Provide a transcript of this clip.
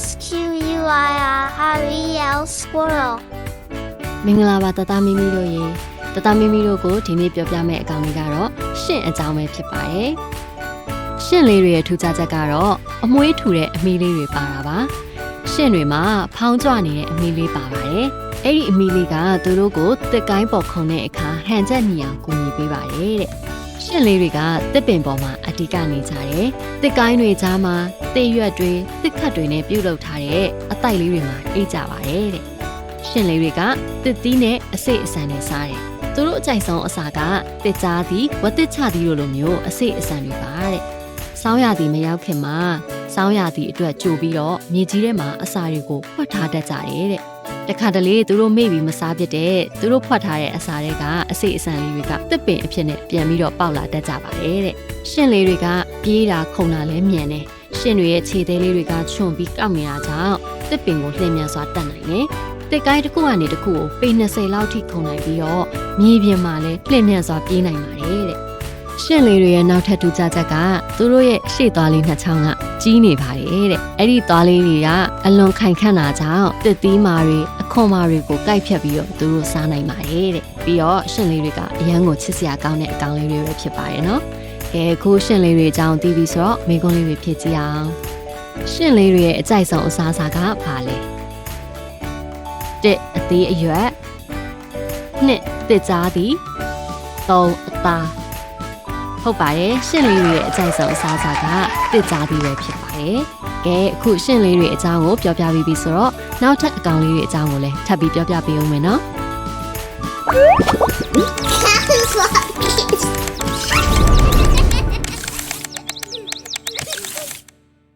S Q U I R R E L squirrel မင်္ဂလာပါတတမီမီတို့ရေတတမီမီတို့ကိုဒီနေ့ပြောပြမယ့်အကောင်လေးကတော့ရှင့်အကြောင်းပဲဖြစ်ပါတယ်ရှင့်လေးတွေရဲ့ထူးခြားချက်ကတော့အမွှေးထူတဲ့အမီးလေးတွေပါတာပါရှင့်တွေမှာဖောင်းကြွနေတဲ့အမီးလေးပါပါတယ်အဲ့ဒီအမီးလေးကသူတို့ကိုတက်ကိုင်းပေါ်ခုံတဲ့အခါဟန်ချက်ညီအောင်ကူညီပေးပါတယ်တဲ့ ရှင့်လေးတွေကတစ်ပင်ပေါ်မှာအဓိကနေကြတယ်တစ်ကိုင်းတွေကြားမှာတစ်ရွက်တွေတစ်ခတ်တွေနဲ့ပြုတ်လုပ်ထားတဲ့အတိုက်လေးတွေမှာအိတ်ကြပါတယ်တဲ့ရှင်လေးတွေကတစ်သီးနဲ့အစိတ်အဆန်နဲ့စားတယ်။သူတို့အကြိုက်ဆုံးအစာကတစ်ကြားသည်ဝတ်တစ်ချသည်တို့လိုမျိုးအစိတ်အဆန်တွေပါတဲ့။စောင်းရသည်မရောက်ခင်မှာစောင်းရသည်အတွက်ကြိုပြီးတော့မြေကြီးထဲမှာအစာတွေကိုဖွက်ထားတတ်ကြတယ်တဲ့။ တခါတလေသူတို့မေ့ပြီးမစားပြစ်တဲ့သူတို့ဖွက်ထားတဲ့အစာတွေကအစိတ်အဆန်လေးတွေကတစ်ပင်အဖြစ်နဲ့ပြန်ပြီးတော့ပေါက်လာတတ်ကြပါတယ်တဲ့။ရှင်လေးတွေကပြေးတာခုန်တာလည်းမြန်တယ်။ရှင်တွေရဲ့ခြေသေးလေးတွေကချွန်ပြီးကောက်နေတာကြောင့်တစ်ပင်ကိုလှည့်မြန်စွာတက်နိုင်တယ်။တစ်ကိုင်းတစ်ခုကနေတစ်ခုကိုပေ20လောက်ထိခုန်နိုင်ပြီးတော့မြေပြင်မှာလည်းပြင်းပြန့်စွာပြေးနိုင်ပါတယ်တဲ့။ ရှင့်လေးတွေရဲ့နောက်ထပ်ထူးခြားချက်ကသူတို့ရဲ့ရှေ့သွားလေးနှစ်ချောင်းကကြီးနေပါတယ်တဲ့။အဲ့ဒီသွားလေးတွေကအလွန်ခိုင်ခန့်တာကြောင့်တစ်သီးမာတွေအခွန်မာတွေကိုကိုက်ဖြတ်ပြီးတော့သူတို့စားနိုင်ပါတယ်တဲ့။ပြီးတော့ရှင့်လေးတွေကအရန်ကိုချစ်စရာကောင်းတဲ့အကောင်လေးတွေပဲဖြစ်ပါတယ်နော်။ကဲခုရှင့်လေးတွေအကြောင်းသိပြီဆိုတော့မိကုန်းလေးတွေဖြစ်ကြည့်အောင်။ရှင့်လေးတွေရဲ့အကြိုက်ဆုံးအစားအစာကဘာလဲ။တစ်အသေးအရွက်နှစ်တစ်ကြားသည်သုံးအသား ဟုတ်ပါတယ်ရှင့်လေးတွေရဲ့အကြိုက်ဆုံးအစားအစာကတစ်ကြားပြီးပဲဖြစ်ပါတယ်။ကဲအခုရှင့်လေးတွေအကြောင်းကိုပြောပြပြီးပြီဆိုတော့နောက်ထပ်အကောင်လေးတွေအကြောင်းကိုလည်းထပ်ပြီးပြောပြပေးဦးမယ်နော်။